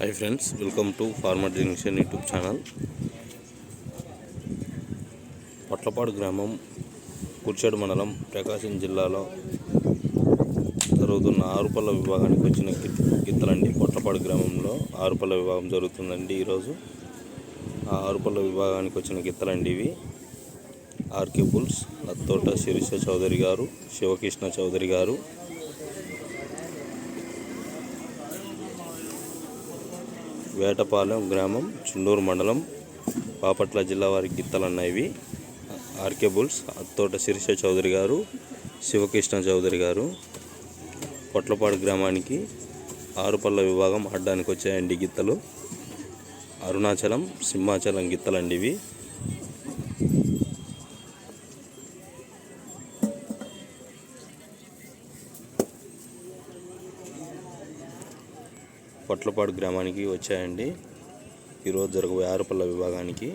Hi friends welcome to farmer junction YouTube channel Potlapadu గ్రామం కుర్చాడు మండలం ప్రకాశం జిల్లాలో జరుగుతున్న ఆరుపల్ల విభాగానికి వచ్చిన గిత్తలండి. పొట్లపాడు గ్రామంలో ఆరుపల్ల విభాగం జరుగుతుందండి ఈరోజు. ఆ ఆరుపల్ల విభాగానికి వచ్చిన గిత్తలండి ఇవి. ఆర్కే బుల్స్ నత్తోట శిరీష చౌదరి గారు శివకృష్ణ చౌదరి గారు వేటపాలెం గ్రామం చుండూరు మండలం బాపట్ల జిల్లా వారి గిత్తలన్న ఇవి ఆర్కే బుల్స్ అత్తోట శిరీష చౌదరి గారు శివకృష్ణ చౌదరి గారు. పొట్లపాడు గ్రామానికి ఆరుపల్ల విభాగం ఆడడానికి వచ్చాయండి ఈ గిత్తలు. అరుణాచలం సింహాచలం గిత్తలండి ఇవి పొట్లపాడు గ్రామానికి వచ్చాయండి. ఈరోజు జరగబోయే ఆరుపల్ల విభాగానికి